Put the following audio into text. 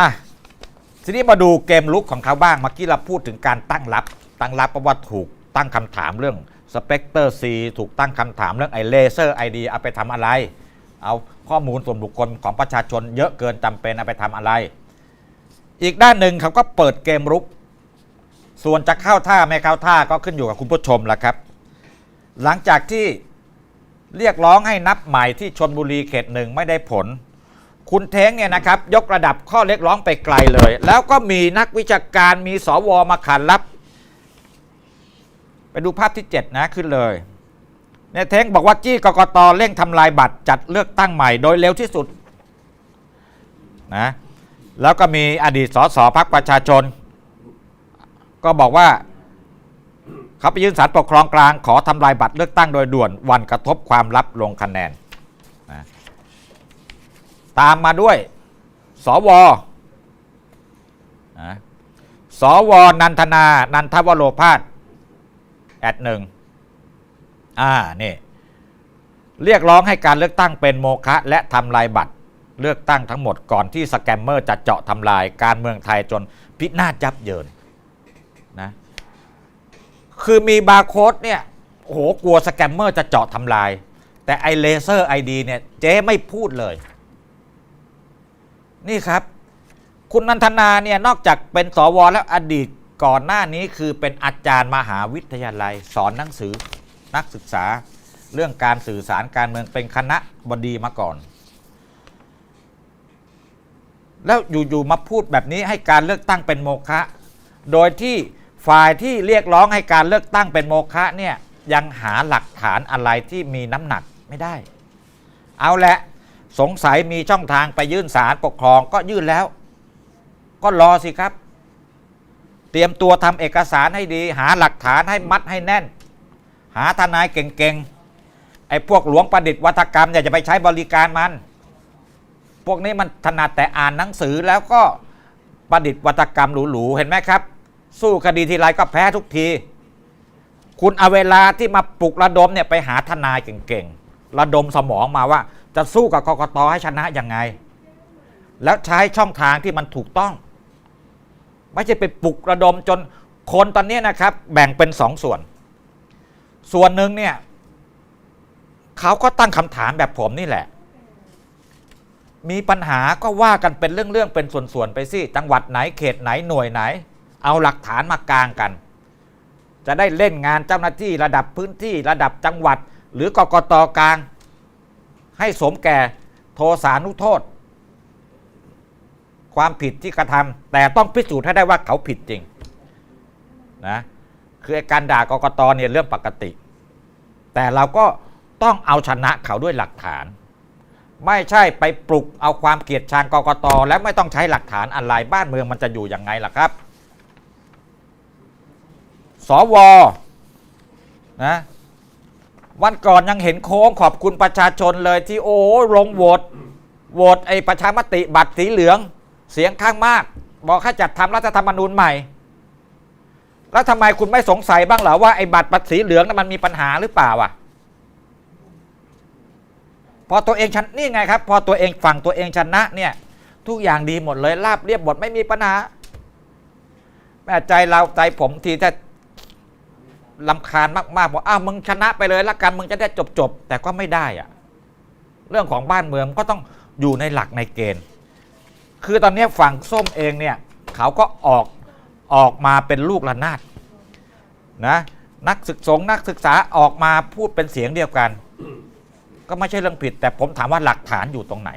อะทีนี้มาดูเกมลุกของเขาบ้างเมื่อกี้เราพูดถึงการตั้งรับ ตั้งรับเพราะว่าถูกตั้งคำถามเรื่องสเปกเตอร์ซีถูกตั้งคำถามเรื่องไอเลเซอร์ไอดีเอาไปทำอะไร เอาข้อมูลส่วนบุคคลของประชาชนเยอะเกินจำเป็นเอาไปทำอะไร อีกด้านหนึ่งเขาก็เปิดเกมรุก ส่วนจะเข้าท่าไม่เข้าท่าก็ขึ้นอยู่กับคุณผู้ชมละครับ หลังจากที่เรียกร้องให้นับใหม่ที่ชนบุรีเขตหนึ่งไม่ได้ผล คุณเท้งเนี่ยนะครับยกระดับข้อเรียกร้องไปไกลเลย แล้วก็มีนักวิชาการมีสวมาขานรับ ไปดูภาพที่ 7 นะขึ้นเลยเนี่ยเท้งบอกว่าจี้กกตเร่งทำลายบัตรจัดเลือกตั้งใหม่โดยเร็วที่สุดนะแล้วก็มีอดีตสสพักประชาชน ก็บอกว่าเขาไปยื่นสารปกครองกลางขอทำลายบัตรเลือกตั้งโดยด่วนวันกระทบความลับลงคะแนนนะ ตามมาด้วย สวสวนันทนา นันทวโรพาสแอดหนึ่งอ่านี่เรียกร้องให้การเลือกตั้งเป็นโมฆะและทำลายบัตรเลือกตั้งทั้งหมดก่อนที่สแกมเมอร์จะเจาะทำลายการเมืองไทยจนพินาศยับเยินนะคือมีบาร์โค้ดเนี่ยโหกลัวสแกมเมอร์จะเจาะทำลาย แต่ไอเลเซอร์ไอดีเนี่ยเจ๊ไม่พูดเลย นี่ครับ คุณนันทนาเนี่ยนอกจากเป็นสวแล้วอดีตก่อนหน้านี้คือเป็นอาจารย์มหาวิทยาลัย สอนหนังสือนักศึกษาเรื่องการสื่อสารการเมืองเป็นคณะบดีมาก่อน แล้วอยู่ๆมาพูดแบบนี้ให้การเลือกตั้งเป็นโมฆะโดยที่ฝ่ายที่เรียกร้องให้การเลือกตั้งเป็นโมฆะเนี่ยยังหาหลักฐานอะไรที่มีน้ำหนักไม่ได้ เอาแหละ สงสัยมีช่องทางไปยื่นศาลปกครองก็ยื่นแล้ว ก็รอสิครับ เตรียมตัวทำเอกสารให้ดี หาหลักฐานให้มัดให้แน่น หาทนายเก่งๆ ไอ้พวกหลวงประดิษฐ์วัฒกรรมอย่าจะไปใช้บริการมัน พวกนี้มันถนัดแต่อ่านหนังสือแล้วก็ประดิษฐ์วัฒกรรมหรูๆเห็นไหมครับ สู้คดีทีไรก็แพ้ทุกที คุณเอาเวลาที่มาปลุกระดมเนี่ยไปหาทนายเก่งๆ ระดมสมองมาว่า จะสู้กับกกตให้ชนะยังไง แล้วใช้ช่องทางที่มันถูกต้อง ไม่ใช่ไปปลุกระดมจนคนตอนนี้นะครับ แบ่งเป็นสองส่วน ส่วนหนึ่งเนี่ยเขาก็ตั้งคำถามแบบผมนี่แหละ มีปัญหาก็ว่ากันเป็นเรื่องๆเป็นส่วนๆไปสิจังหวัดไหนเขตไหนหน่วยไหน เอาหลักฐานมากลางกัน จะได้เล่นงานเจ้าหน้าที่ระดับพื้นที่ระดับจังหวัด หรือกกตกลาง ให้สมแก่โทสานุโทษ ความผิดที่กระทำแต่ต้องพิสูจน์ให้ได้ว่าเขาผิดจริงนะคือการด่ากกตเนี่ยเรื่องปกติ แต่เราก็ต้องเอาชนะเขาด้วยหลักฐาน ไม่ใช่ไปปลุกเอาความเกลียดชังกกต และไม่ต้องใช้หลักฐานอะไรบ้านเมืองมันจะอยู่ยังไงล่ะครับสวนะ วันก่อนยังเห็นโค้งขอบคุณประชาชนเลยที่โอ้ลงโหวตโหวตไอ้ประชามติบัตรสีเหลือง เสียงข้างมาก บอกให้จัดทำรัฐธรรมนูญใหม่ แล้วทำไมคุณไม่สงสัยบ้างเหรอว่าไอ้บัตรบัตรสีเหลืองนั้นมันมีปัญหาหรือเปล่าอะพอตัวเองชนะนี่ไงครับพอตัวเองฝั่งตัวเองชนะเนี่ยทุกอย่างดีหมดเลยราบเรียบหมดไม่มีปัญหาแม่ใจเราใจผมทีถ้า ลำคาญมากๆบอกอ้าวมึงชนะไปเลยละกันมึงจะได้จบๆแต่ก็ไม่ได้อะเรื่องของบ้านเมืองก็ต้องอยู่ในหลักในเกณฑ์ คือตอนนี้ฝั่งส้มเองเนี่ยเขาก็ออกออกมาเป็นลูกระนาดนะนักศึกษงนักศึกษาออกมาพูดเป็นเสียงเดียวกัน ก็ไม่ใช่เรื่องผิด แต่ผมถามว่าหลักฐานอยู่ตรงไหน